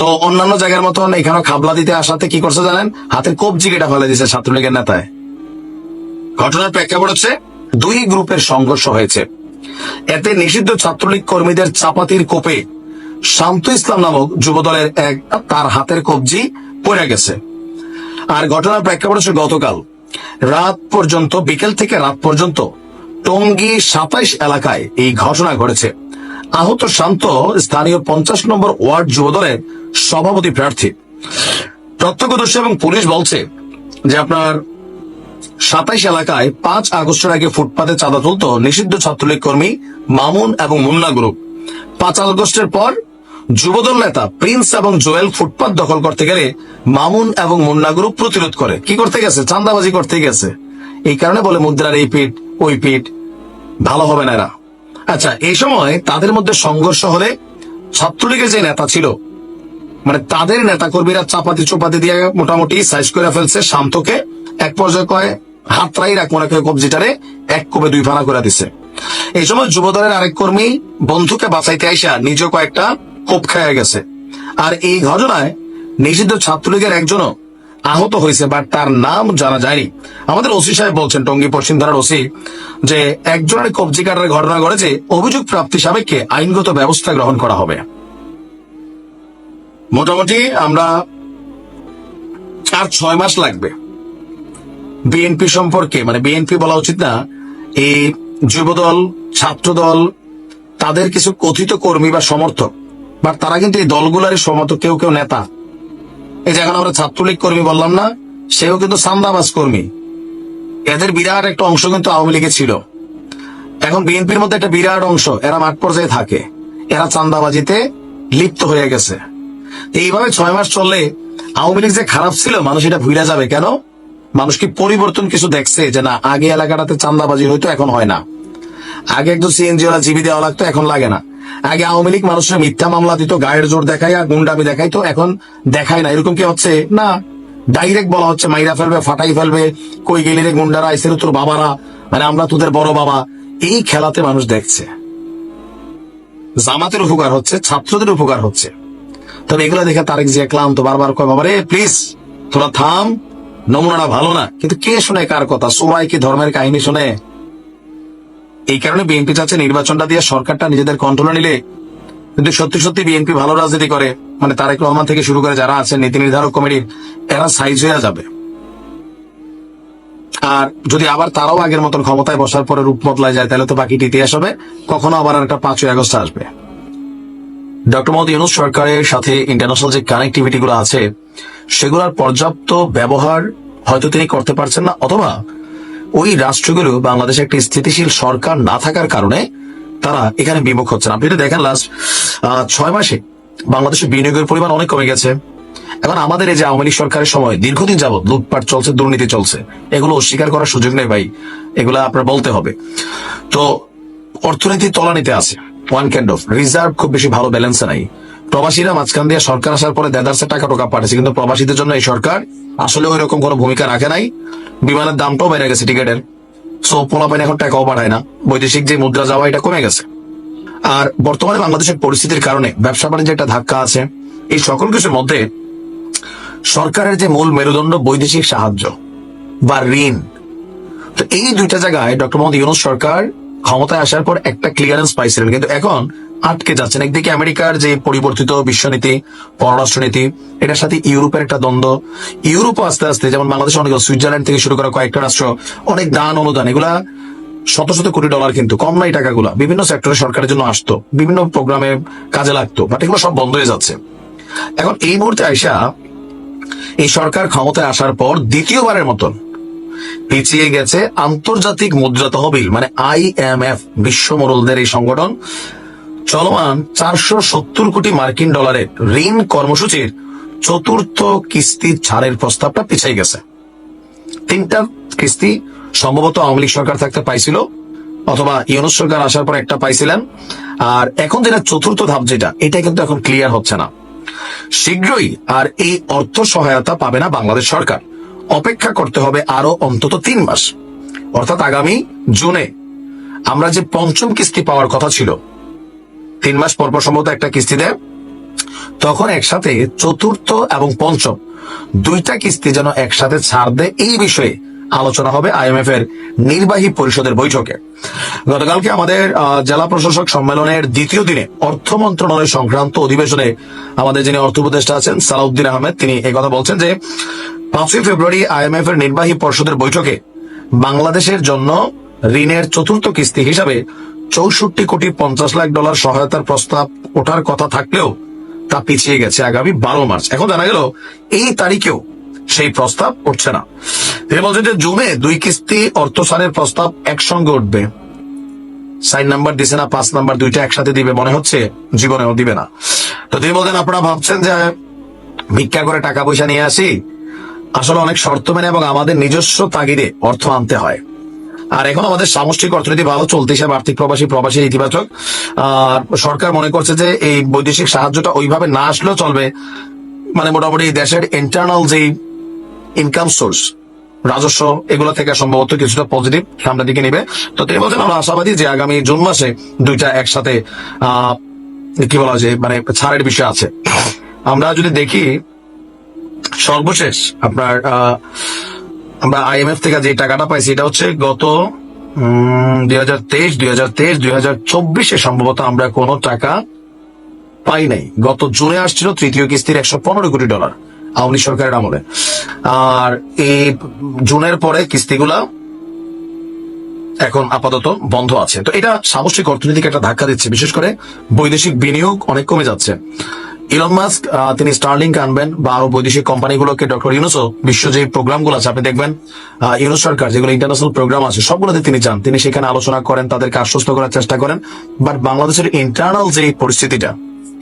তো অন্যান্য জায়গার মতন এখানে খাবলা দিতে আসাতে কি করছে জানেন? হাতের কবজি কেটে ফেলে দিয়েছে ছাত্রলীগের নেতায়। ঘটনার প্রেক্ষাপট হচ্ছে দুই গ্রুপের সংঘর্ষ হয়েছে। এতে নিষিদ্ধ ছাত্রলীগ কর্মীদের চাপাতির কোপে শান্ত ইসলাম নামক যুবদলের এক তার হাতের কবজি পড়ে গেছে। আর ঘটনার প্রেক্ষাপট হচ্ছে গতকাল রাত পর্যন্ত, বিকেল থেকে রাত পর্যন্ত টঙ্গী সাতাইশ এলাকায় এই ঘটনা ঘটেছে। আহত শান্ত স্থানীয় পঞ্চাশ নম্বর ওয়ার্ড যুবদলের সভাপতি প্রার্থী। প্রত্যক্ষদর্শী এবং পুলিশ বলছে যে আপনার সাতাইশ এলাকায় পাঁচ আগস্টের আগে ফুটপাতে চাঁদা তুলত নিষিদ্ধ ছাত্রলীগ কর্মী মামুন এবং মুন্না গ্রুপ। পাঁচ আগস্টের পর যুবদল নেতা প্রিন্স এবং জোয়েল ফুটপাত দখল করতে গেলে মামুন এবং মুন্না গ্রুপ প্রতিরোধ করে। কি করতে গেছে? চাঁদাবাজি করতে গেছে। এই কারণে বলে মুদ্রার এই পিঠ, ওই পিঠ, ভালো হবে না এরা। আচ্ছা এই সময় তাদের মধ্যে সংঘর্ষ হলে ছাত্রলীগের যে নেতা ছিল মানে তাদের নেতা কর্মীরা চাপাতি চোপাতি দিয়ে মোটামুটি সাইজ করে ফেলছে, শান্তকে এক পর্যায়ে কয় হাতরাই রাখ মনে করে কবজিটারে এক কোপে দুই ফানা করে দিছে। এই সময় যুবদলের আরেক কর্মী বন্ধুকে বাঁচাইতে আইসা নিজেও কয়েকটা কোপ খেয়ে গেছে। আর এই ঘটনায় নিষিদ্ধ ছাত্রলীগের একজনও আহত হয়েছে বাট তার নাম জানা যায়নি। আমাদের ওসি সাহেব বলছেন, টঙ্গী পশ্চিম থানার ওসি, যে একজনের কবজি কাটার ঘটনা ঘটেছে, অভিযোগ প্রাপ্তি সাবেককে আইনগত ব্যবস্থা গ্রহণ করা হবে। মোটামুটি আমরা আর ছয় মাস লাগবে। বিএনপি সম্পর্কে মানে বিএনপি বলা উচিত না, এই যুবদল, ছাত্রদল, তাদের কিছু কথিত কর্মী বা সমর্থক বাট তারা কিন্তু এই দলগুলারই সমর্থক, কেউ কেউ নেতা। এই যে এখন আমরা ছাত্রলীগ কর্মী বললাম না, সেও কিন্তু সান্দাবাজ কর্মী। এদের বিরাট একটা অংশ কিন্তু আওয়ামী লীগে ছিল। এখন বিএনপির মধ্যে একটা বিরাট অংশ, এরা মাঠ পর্যায়ে থাকে। এরা চান্দাবাজিতে লিপ্ত হয়ে গেছে। এইভাবে ছয় মাস চললে আওয়ামী লীগ যে খারাপ ছিল, মানুষ এটা ভুলে যাবে কেন? মানুষ কি পরিবর্তন কিছু দেখছে যে না, আগে এলাকাটাতে চান্দাবাজি হইতো এখন হয় না। আগে একজন সিএনজি ওরা জিবি দেওয়া লাগতো, এখন লাগে না। আগে আওয়ামী লীগ মানুষের মিথ্যা মামলা দিত, গায়ের জোর দেখাই আর গুন্ডামি দেখাইতো এখন দেখায় না। এরকম কি হচ্ছে? না। ডাইরেক্ট বলা হচ্ছে, মাইরা ফেলবে, ফাটাই ফেলবে, কই গেলি রে গুন্ডারা আইসের তোর বাবারা মানে আমরা তোদের বড় বাবা। এই খেলাতে মানুষ দেখছে। জামাতের উপকার হচ্ছে, ছাত্রদের উপকার হচ্ছে। তবে এগুলো দেখে তারেক জিয়া ক্লান্ত, বারবার কয় বাবা রে প্লিজ তোরা থাম। নমুনাটা ভালো না। কিন্তু কে শুনে কার কথা? সবাই কি ধর্মের কাহিনী শুনে? এই কারণে বিএনপি চাচ্ছে নির্বাচনটা দিয়ে সরকারটা নিজেদের কন্ট্রোলে নিলে কিন্তু সত্যি সত্যি বিএনপি ভালো রাজনীতি করে মানে তারেক রহমান থেকে শুরু করে যারা আছেন, নীতি নির্ধারক কমিটির, এরা সাইজ হয়ে যাবে। আর যদি আবার তারাও আগের মতন ক্ষমতায় বসার পরে রূপ বদলায় যায়, তাহলে তো বাকিটি ইতিহাস হবে, কখনো আবার একটা পাঁচই আগস্ট আসবে। ডক্টর মোহাম্মদ ইউনুস সরকারের সাথে ইন্টারন্যাশনাল যে কানেক্টিভিটি গুলো আছে, সেগুলোর পর্যাপ্ত ব্যবহার হয়তো তিনি করতে পারছেন না, অথবা ওই রাষ্ট্রগুলো বাংলাদেশে একটি স্থিতিশীল সরকার না থাকার কারণে তারা এখানে বিমুখ হচ্ছেন। আপনি এটা দেখেন লাস্ট ছয় মাসে বাংলাদেশের বিনিয়োগের পরিমাণ অনেক কমে গেছে। এখন আমাদের এই যে আওয়ামী লীগ সরকারের সময় দীর্ঘদিন যাবৎ লুটপাট চলছে, দুর্নীতি চলছে। এগুলো অস্বীকার করার সুযোগ নেই ভাই। এগুলো আপনার বলতে হবে। তো অর্থনীতি তলানিতে আছে। ওয়ান কাইন্ড অফ রিজার্ভ খুব বেশি ভালো ব্যালেন্সে নাই। প্রবাসীরা মাঝখান দিয়ে সরকার আসার পরে দেদারসে টাকা টোকা পাঠাচ্ছে কিন্তু প্রবাসীদের জন্য এই সরকার আসলে ওই রকম কোনো ভূমিকা রাখে নাই। বিমানের দামটাও বেড়ে গেছে টিকিটের। সো পোলাপাইন এখন টাকাও পাঠায় না। বৈদেশিক যে মুদ্রা যাওয়া, এটা কমে গেছে। আর বর্তমানে বাংলাদেশের পরিস্থিতির কারণে ব্যবসা বাণিজ্যে একটা ধাক্কা আছে। এই সকল কিছুর মধ্যে সরকারের যে মূল মেরুদণ্ড বৈদেশিক সাহায্য বা ঋণ, তো এই দুইটা জায়গায় ডক্টর মোহাম্মদ ইউনুস সরকার ক্ষমতায় আসার পর একটা ক্লিয়ারেন্স পাইছিলেন। কিন্তু এখন আটকে যাচ্ছেন। একদিকে আমেরিকার যে পরিবর্তিত বিশ্বনীতি, পররাষ্ট্রনীতি, এটার সাথে ইউরোপের একটা দ্বন্দ্ব। ইউরোপও আস্তে আস্তে, যেমন বাংলাদেশ, অনেক সুইজারল্যান্ড থেকে শুরু করা কয়েকটা রাষ্ট্র, অনেক দান, অনুদান, এগুলা শত শত কোটি ডলার কিন্তু, কম নাই টাকাগুলা। বিভিন্ন সেক্টরে সরকারের জন্য আসতো, বিভিন্ন প্রোগ্রামে কাজে লাগতো বাট এগুলো সব বন্ধ হয়ে যাচ্ছে। এখন এই মুহূর্তে আইসা, এই সরকার ক্ষমতায় আসার পর দ্বিতীয়বারের মতন পিছিয়ে গেছে আন্তর্জাতিক মুদ্রা তহবিল মানে আইএমএফ বিশ্ব মোড়লদের এই সংগঠন। চলমান চারশো সত্তর কোটি মার্কিন ডলারের ঋণ কর্মসূচির চতুর্থ কিস্তি ছাড়ের প্রস্তাবটা পিছিয়ে গেছে। তিনটা কিস্তি সম্ভবত আওয়ামী লীগ সরকার থাকতে পাইছিল, অথবা ইউনুস সরকার আসার পর একটা পাইছিলেন। আর এখন যেটা চতুর্থ ধাপ যেটা, এটা কিন্তু এখন ক্লিয়ার হচ্ছে না। শীঘ্রই আর এই অর্থ সহায়তা পাবে না বাংলাদেশ সরকার। অপেক্ষা করতে হবে আরও অন্তত তিন মাস। অর্থাৎ আগামী জুনে আমরা যে পঞ্চম কিস্তি পাওয়ার কথা ছিল তিন মাস পর পর সম্ভবত একটা কিস্তি দেয় তখন একসাথে চতুর্থ এবং পঞ্চম দুইটা কিস্তি যেন একসাথে ছাড় দেয়, এই বিষয়ে আলোচনা হবে আইএমএফ এর নির্বাহী পরিষদের বৈঠকে। গতকালকে আমাদের জেলা প্রশাসক সম্মেলনের দ্বিতীয় দিনে অর্থ মন্ত্রণালয় সংক্রান্ত অধিবেশনে আমাদের যিনি অর্থ উপদেষ্টা আছেন, সালাউদ্দিন আহমেদ, তিনি কথা বলছেন যে, পাঁচই ফেব্রুয়ারি আইএমএফ এর নির্বাহী পরিষদের বৈঠকে বাংলাদেশের জন্য ঋণের চতুর্থ কিস্তি হিসাবে চৌষট্টি কোটি পঞ্চাশ লাখ ডলার সহায়তার প্রস্তাব ওঠার কথা থাকলেও তা পিছিয়ে গেছে আগামী বারো মার্চ। এখন জানা গেল, এই তারিখেও সেই প্রস্তাব উঠছে না। তিনি বলছেন যে জুনে দুই কিস্তি অর্থসারের প্রস্তাব একসঙ্গে উঠবে। সাইন নাম্বার দিছে না, পাঁচ নাম্বার দুইটা একসাথে দিবে মনে হচ্ছে, জীবনেও দিবে না। তো তিনি বলছেন আপনারা ভাবছেন যে ভিক্ষা করে টাকা পয়সা নিয়ে আসি? আসলে অনেক শর্ত মেনে এবং আমাদের নিজস্ব তাগিদে অর্থ আনতে হয়। আর এখন আমাদের সামষ্টিক অর্থনীতি ভালো চলতে হিসাবে আর্থিক প্রবাসী প্রবাসী ইতিবাচক। আর সরকার মনে করছে যে এই বৈদেশিক সাহায্যটা ওইভাবে না আসলেও চলবে। মানে মোটামুটি দেশের ইন্টারনাল যে ইনকাম সোর্স রাজস্ব এগুলো থেকে সম্ভবত কিছুটা পজিটিভ সামনের দিকে নিবে। তো তিনি বলছেন আমরা আশাবাদী যে আগামী জুন মাসে দুইটা একসাথে কি বলা যায় মানে ছাড়ের বিষয় আছে। আমরা যদি দেখি সর্বশেষ আপনার আহ, আমরা আইএমএফ থেকে যে টাকাটা পাইছি, এটা হচ্ছে গত দুই হাজার তেইশ, দুই হাজার তেইশ, দুই হাজার চব্বিশে সম্ভবত আমরা কোনো টাকা পাই নাই। গত জুনে আসছিল তৃতীয় কিস্তির একশো পনেরো কোটি ডলার আওয়ামী সরকারের আমলে। আর এই জুনের পরে কিস্তিগুলা এখন আপাতত বন্ধ আছে। তো এটা সামষ্টিক অর্থনীতিকে একটা ধাক্কা দিচ্ছে। বিশেষ করে বৈদেশিক বিনিয়োগ অনেক কমে যাচ্ছে। ইলন মাস্ক তিনি স্টার্লিং আনবেন বা আরও বৈদেশিক কোম্পানিগুলোকে ডক্টর ইউনুসও বিশ্ব যে প্রোগ্রামগুলো আছে, আপনি দেখবেন ইউনুস সরকার যেগুলো ইন্টারন্যাশনাল প্রোগ্রাম আছে, সবগুলোতে তিনি যান। তিনি সেখানে আলোচনা করেন, তাদেরকে আশ্বস্ত করার চেষ্টা করেন। বাট বাংলাদেশের ইন্টারনাল যে পরিস্থিতিটা,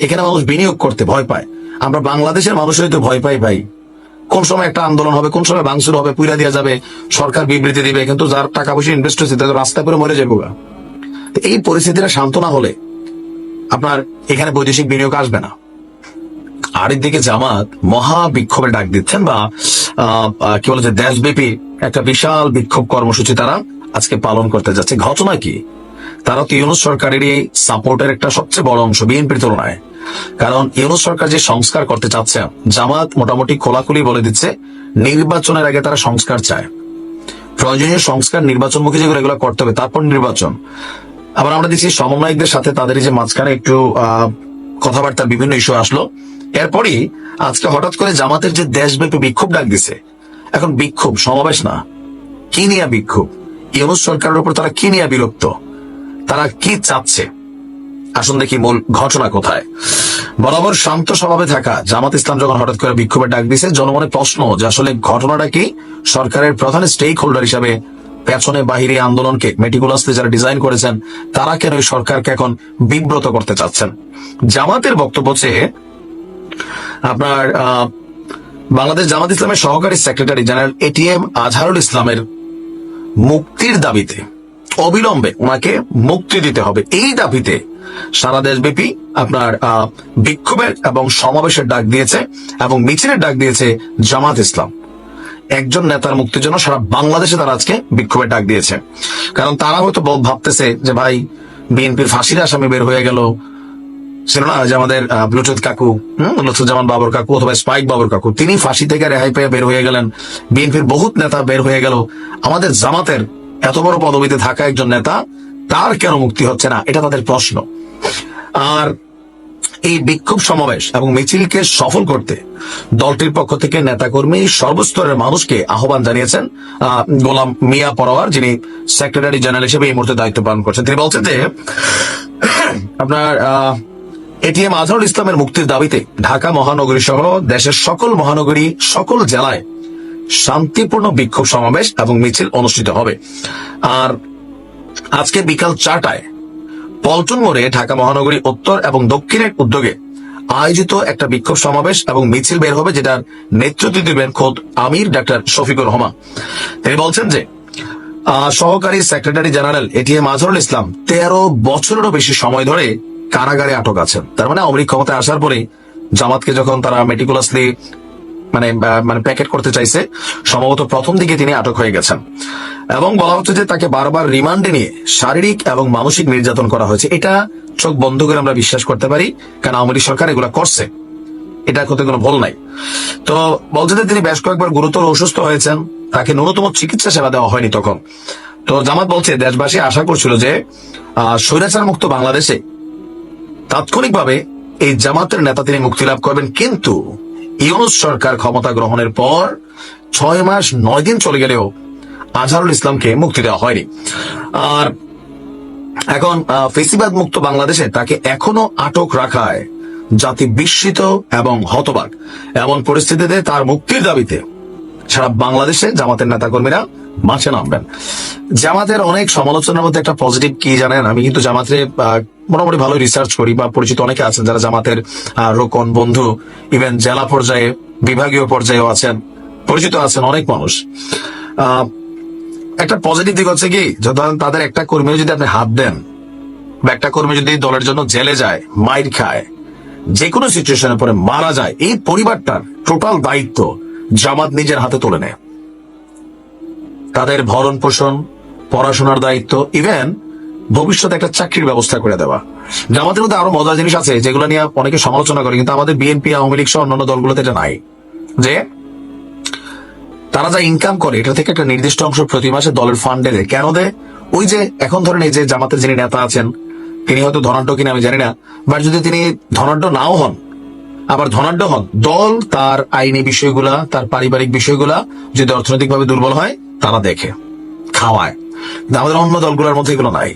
এখানে মানুষ বিনিয়োগ করতে ভয় পায়। আমরা বাংলাদেশের মানুষেরই তো ভয় পাই ভাই। কোন সময় একটা আন্দোলন হবে, কোন সময় ভাঙচুর হবে, পুইরা দেওয়া যাবে, সরকার বিবৃতি দিবে, কিন্তু যার টাকা পয়সা ইনভেস্ট হয়েছে তাদের রাস্তায় পরে মরে যাব এই পরিস্থিতিটা শান্ত না হলে আপনার এখানে বৈদেশিক বিনিয়োগ আসবে না। আর দিকে জামাত মহা বিক্ষোভের ডাক দিচ্ছেন বা কি বলে যে দেশব্যাপী একটা বিশাল বিক্ষোভ কর্মসূচি তারা আজকে পালন করতে যাচ্ছে। ঘটনা কি? তারা তো ইউনুস সরকারের এই সাপোর্টের একটা সবচেয়ে বড় অংশ বিএনপির তুলনায়। কারণ ইউনুস সরকার যে সংস্কার করতে চাচ্ছে জামাত মোটামুটি খোলাখুলি বলে দিচ্ছে নির্বাচনের আগে তারা সংস্কার চায়। প্রয়োজনীয় সংস্কার নির্বাচনমুখী যেগুলো এগুলো করতে হবে তারপর নির্বাচন। আবার আমরা দেখছি সমন্বয়কদের সাথে তাদের যে মাঝখানে একটু আহ, কথাবার্তার বিভিন্ন ইস্যু আসলো। এরপরই আজকে হঠাৎ করে জামাতের যে দেশব্যাপী বিক্ষোভ ডাক দিছে, এখন বিক্ষোভ, সমাবেশ না। কি নিয়ে বিক্ষোভ? ইউনুস সরকারের উপর তারা কি নিয়ে বিরক্ত? তারা কি চাচ্ছে? আসুন দেখি মূল ঘটনা কোথায়। বরাবর শান্ত স্বভাবে থাকা জামাত ইসলাম যখন হঠাৎ করে বিক্ষোভের ডাক দিছে, জনমনে প্রশ্ন যে আসলে ঘটনাটা কি? সরকারের প্রধান স্টেক হোল্ডার হিসাবে পেছনে বাহিরে আন্দোলনকে মেটিকুলাসলি যারা ডিজাইন করেছেন, তারা কেন এই সরকারকে এখন বিব্রত করতে চাচ্ছেন? জামাতের বক্তব্য চেয়ে আপনার বাংলাদেশ জামাত ইসলামের সহকারী সেক্রেটারি জেনারেল এটিএম আজহারুল ইসলামের মুক্তির দাবিতে, অবিলম্বে ওনাকে মুক্তি দিতে হবে। এই দাবিতে সারা দেশব্যাপী আপনার বিক্ষোভের এবং সমাবেশের ডাক দিয়েছে এবং মিছিলের ডাক দিয়েছে জামাত ইসলাম। একজন নেতার মুক্তির জন্য সারা বাংলাদেশে তারা আজকে বিক্ষোভের ডাক দিয়েছে। কারণ তারা হয়তো ভাবতেছে যে ভাই, বিএনপির ফাঁসির আসামি বের হয়ে গেল ছিল না যে আমাদের ব্লুটুথ কাকু লুৎফুজ্জামান বাবর কাকু অথবা স্পাইক বাবর কাকু তিনি ফাঁসি থেকে রেহাই পেয়ে বের হয়ে গেলেন। বিএনপির বহুত নেতা বের হয়ে গেল। আমাদের জামাতের এত বড় পদবিতে থাকা একজন নেতা তার কেন মুক্তি হচ্ছে না? এটা তাদের প্রশ্ন। আর এই বিক্ষোভ সমাবেশ এবং মিছিলকে সফল করতে দলটির পক্ষ থেকে নেতাকর্মী সর্বস্তরের মানুষকে আহ্বান জানিয়েছেন আহ, গোলাম মিয়া পরোয়ার যিনি সেক্রেটারি জেনারেল হিসেবে এই মুহূর্তে দায়িত্ব পালন করছেন। তিনি বলছেন যে আপনার এটিএম আজহারুল ইসলামের মুক্তির দাবিতে ঢাকা মহানগরী সহ দেশের সকল মহানগরী, সকল জেলায় শান্তিপূর্ণ বিক্ষোভ সমাবেশ এবং মিছিল অনুষ্ঠিত হবে। আর আজকে বিকাল চারটায় পল্টন মোড়ে ঢাকা মহানগরী উত্তর এবং দক্ষিণের উদ্যোগে আয়োজিত একটা বিক্ষোভ সমাবেশ এবং মিছিল বের হবে যেটার নেতৃত্ব দিবেন খোদ আমির ডাক্তার শফিকুর রহমান। তিনি বলছেন যে সহকারী secretary general ATM Azharul Islam তেরো বছরেরও বেশি সময় ধরে কারাগারে আটক আছেন। তার মানে লীগ ক্ষমতায় আসার পরে জামাতকে যখন তারা মেটিকুলাসলি মানে মানে প্যাকেট করতে চাইছে সম্ভবত প্রথম দিকে তিনি আটক হয়ে গেছেন। এবং বলা হচ্ছে যে তাকে বারবার রিমান্ডে নিয়ে শারীরিক এবং মানসিক নির্যাতন করা হয়েছে। এটা চোখ বন্ধ করে আমরা বিশ্বাস করতে পারি কারণ আওয়ামী সরকার এগুলো করছে। এটা করতে কোনো ভুল নাই। তো বলছে যে তিনি বেশ কয়েকবার গুরুতর অসুস্থ হয়েছেন তাকে ন্যূনতম চিকিৎসা সেবা দেওয়া হয়নি তখন। তো জামাত বলছে দেশবাসী আশা করছিল যে আহ, মুক্ত বাংলাদেশে তাৎক্ষণিকভাবে এই জামাতের নেতা তিনি মুক্তি লাভ করবেন। কিন্তু ইউনুস সরকার ক্ষমতা গ্রহণের পর ছয় মাস, নয় দিন চলে গেলেও আজহারুল ইসলামকে মুক্তি দেওয়া হয়নি। আর এখন ফেসিবাদ মুক্ত বাংলাদেশে তাকে এখনও আটক রাখায় জাতি বিস্মিত এবং হতবাক। এমন পরিস্থিতিতে তার মুক্তির দাবিতে সারা বাংলাদেশে জামাতের নেতাকর্মীরা মাঠে নামবেন। জামাতের অনেক সমালোচনার মধ্যে একটা পজিটিভ কি জানেন? আমি কিন্তু জামাতের মোটামুটি ভালো রিসার্চ করি বা পরিচিত অনেকে আছেন যারা জামাতের রোকন বন্ধু ইভেন জেলা পর্যায়ে, বিভাগীয় পর্যায়েও আছেন, পরিচিত আছেন অনেক মানুষ। একটা পজিটিভ দিক হচ্ছে কি তাদের একটা কর্মী যদি আপনি হাত দেন, বা একটা কর্মী যদি দলের জন্য জেলে যায়, মাইর খায় যে কোনো সিচুয়েশনে পরে মারা যায়, এই পরিবারটার টোটাল দায়িত্ব জামাত নিজের হাতে তুলে নেয়। তাদের ভরণ পোষণ, পড়াশোনার দায়িত্ব ইভেন ভবিষ্যতে একটা চাকরির ব্যবস্থা করে দেওয়া। জামাতের মধ্যে আরও মজার জিনিস আছে, যেগুলো নিয়ে অনেকে সমালোচনা করে, কিন্তু আমাদের বিএনপি, আওয়ামী লীগ সহ অন্যান্য দলগুলোতে এটা নাই। যে তারা যা ইনকাম করে, এটা থেকে একটা নির্দিষ্ট অংশ প্রতি মাসে দলের ফান্ডে দেয়। কেন দেয়? ওই যে এখন ধরেন এই যে জামাতের যিনি নেতা আছেন, তিনি হয়তো ধনাঢ্য কিনা আমি জানি না বাট যদি তিনি ধনাঢ্য নাও হন আবার ধনাঢ্য হন। দল তার আইনি বিষয়গুলা, তার পারিবারিক বিষয়গুলা যদি অর্থনৈতিকভাবে দুর্বল হয়, তারা দেখে, খাওয়ায়। আমাদের অন্য দলগুলোর মধ্যে এগুলো নাই।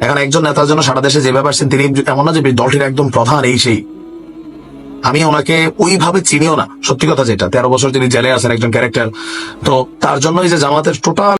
এখন একজন নেতার জন্য সারা দেশে যেভাবে আসছেন, তিনি এমন না যে দলটির একদম প্রধান, এই সেই। আমি ওনাকে ওইভাবে চিনিও না, সত্যি কথা যেটা। তেরো বছর তিনি জেলে আছেন একজন ক্যারেক্টার। তো তার জন্যই যে জামাতের টোটাল